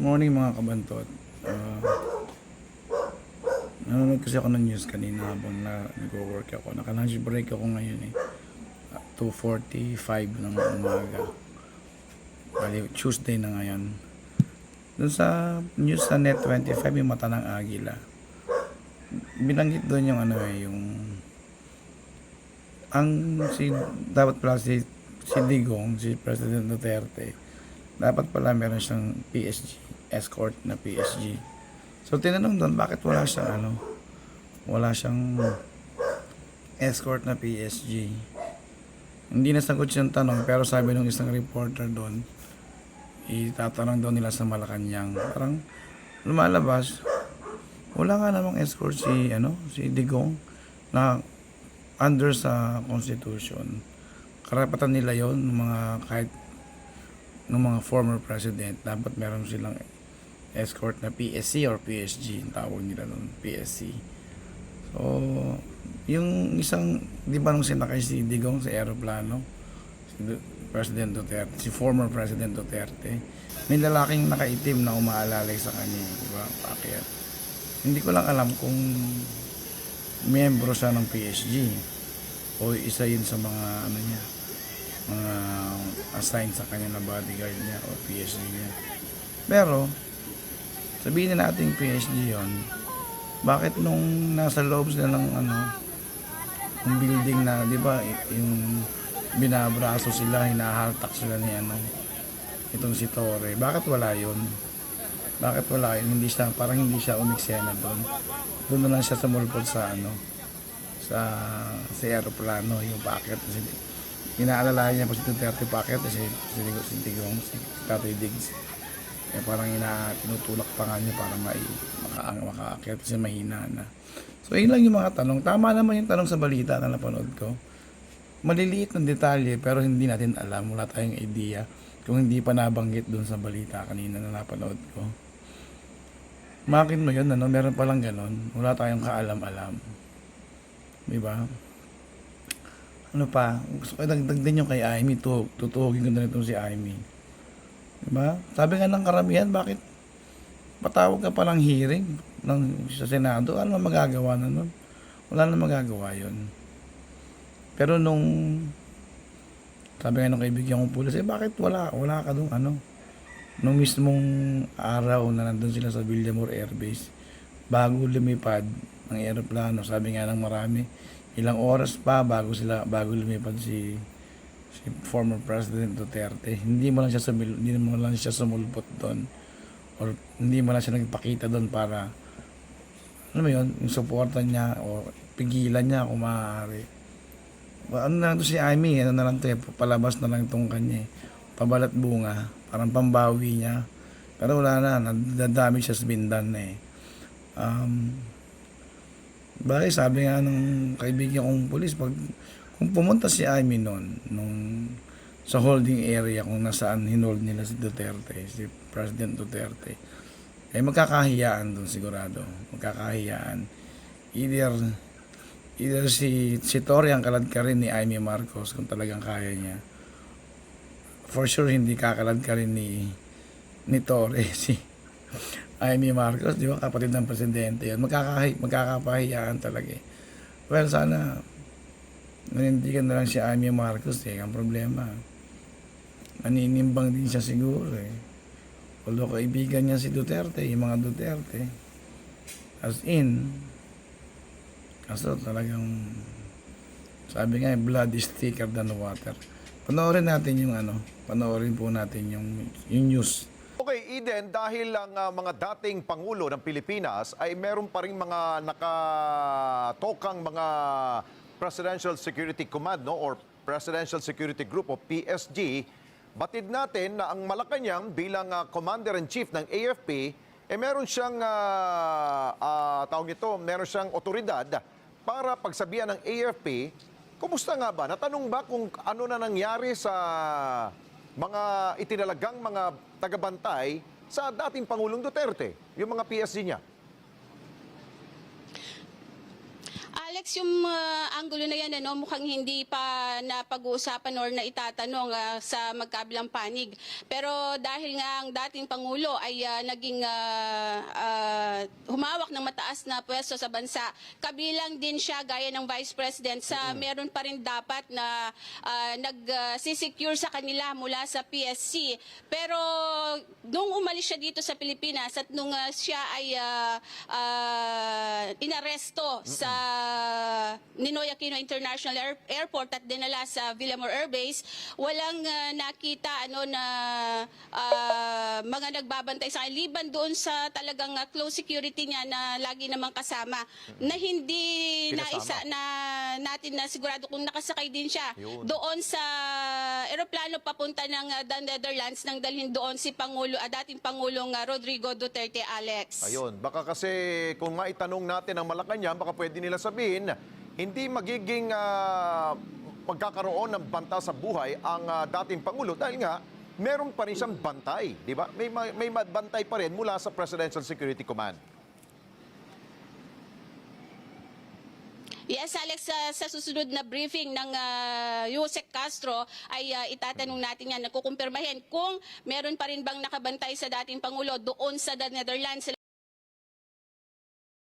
Morning mga kabantot. Uh, nanonood kasi ako ng news kanina habang na, nag-work ako. Naka-lunch break ako ngayon eh. Ah, 2.45 ng umaga. Bali, Tuesday na ngayon. Doon sa news sa Net25, yung mata ng agila. Binanggit doon yung ano eh, yung ang si dapat pala si si Digong, si President Duterte, dapat pala meron siyang PSG, escort na PSG. So tinanong doon bakit wala siyang ano, wala siyang escort na PSG. Hindi nasagot siyang tanong pero sabi ng isang reporter doon, itatanong daw nila sa Malacanang. Parang lumalabas, wala nga namang escort si ano, si Digong na under sa constitution. Karapatan nila 'yon ng mga kahit ng mga former president, dapat meron silang escort na PSC or PSG, ang tawag nila nun, PSC. So, yung isang, di ba nung sinakay si Digong sa aeroplano, si President Duterte, si former President Duterte, may lalaking nakaitim na umaalalay sa kanya, di ba? Bakit? Hindi ko lang alam kung miyembro siya ng PSG o isa yun sa mga ano niya mga assigned sa kanya na bodyguard niya o PSG niya pero sabihin na natin PSG yon bakit nung nasa loob sila ng ano ng building na di ba yung binabraso sila hinahaltak sila ni ano itong si Torre bakit wala yun? Bakit wala yun? Hindi siya parang hindi siya umiksena doon. Doon na lang siya sumulpot sa ano sa sa aeroplano yung packet kasi inaalala niya pa si Duterte packet si si Digong si, Digong, si Tatay Diggs eh parang ina tinutulak pa nga niya para mai maka, makaakyat kasi mahina na so yun lang yung mga tanong tama naman yung tanong sa balita na napanood ko maliliit ng detalye pero hindi natin alam wala tayong idea kung hindi pa nabanggit doon sa balita kanina na napanood ko Makin mo yun, ano, meron palang ganon. Wala tayong kaalam-alam. Di ba? Ano pa? Gusto ko dagdag din yung kay Amy. Tu tutuhugin ko na itong si Amy. Di ba? Sabi nga ng karamihan, bakit patawag ka pa ng hearing ng, sa Senado? Ano magagawa na nun? Wala na magagawa yun. Pero nung sabi nga ng kaibigan kong pulis, eh bakit wala? Wala ka doon, ano? Nung mismong araw na nandun sila sa Villamor Air Base, bago lumipad ng eroplano, sabi nga ng marami, ilang oras pa bago sila bago lumipad si si former President Duterte. Hindi mo lang siya sumil, hindi mo lang siya sumulpot doon or hindi mo lang siya nagpakita doon para ano mo yun, yung suporta niya o pigilan niya kung maaari. Ano na to si Amy, ano na lang to eh, palabas na lang itong kanya eh. Pabalat bunga, parang pambawi niya. Pero wala na, nadadami siya sa bindan eh. Um, bakit sabi nga ng kaibigan kong pulis, pag, kung pumunta si Amy noon, nung sa holding area kung nasaan hinold nila si Duterte, si President Duterte, eh magkakahiyaan doon sigurado. Magkakahiyaan. Either either si si Tori ang kalad ka rin ni Amy Marcos kung talagang kaya niya. For sure hindi kakalad ka rin ni ni Tori si Amy Marcos, di ba kapatid ng presidente yan. Magkakahi, magkakapahiyaan talaga eh. Well, sana nanindigan na lang si Amy Marcos eh. Ang problema, naninimbang din siya siguro eh. Although kaibigan niya si Duterte, yung mga Duterte. As in, kaso talagang, sabi nga, eh, blood is thicker than water. Panoorin natin yung ano, panoorin po natin yung, yung news. Okay, Eden, dahil ang ah, mga dating Pangulo ng Pilipinas ay meron pa rin mga nakatokang mga Presidential Security Command no, or Presidential Security Group o PSG, batid natin na ang Malacanang bilang ah, Commander-in-Chief ng AFP, eh meron siyang, ah, ah, tawag nito, meron siyang otoridad para pagsabihan ng AFP, kumusta nga ba? Natanong ba kung ano na nangyari sa mga itinalagang mga tagabantay sa dating Pangulong Duterte, yung mga PSG niya. Alex, yung ah, angulo na yan, ano, mukhang hindi pa napag-uusapan or na itatanong ah, sa magkabilang panig. Pero dahil nga ang dating Pangulo ay ah, naging ah, ah, humawak ng mataas na pwesto sa bansa, kabilang din siya gaya ng Vice President sa meron pa rin dapat na uh, nag-secure sa kanila mula sa PSC. Pero nung umalis siya dito sa Pilipinas at nung ah, siya ay ah, ah, inaresto sa Ninoy Aquino International Air- Airport at dinala sa Villamor Air Base, walang ah, nakita ano na ah, mga nagbabantay sa kanya. liban doon sa talagang ah, close security niya na lagi namang kasama na hindi Pinasama. naisa na natin na sigurado kung nakasakay din siya Yun. doon sa eroplano papunta ng uh, the Netherlands nang dalhin doon si Pangulo, uh, dating Pangulong uh, Rodrigo Duterte Alex. Ayun, baka kasi kung maitanong natin ang Malacanang, baka pwede nila sabihin, hindi magiging ah, magkakaroon ng banta sa buhay ang ah, dating Pangulo dahil nga meron pa rin siyang bantay, di ba? May, may, may bantay pa rin mula sa Presidential Security Command. Yes, Alex, uh, sa susunod na briefing ng uh, Yusek Castro ay uh, itatanong natin yan, nakukumpirmahin kung meron pa rin bang nakabantay sa dating Pangulo doon sa the Netherlands.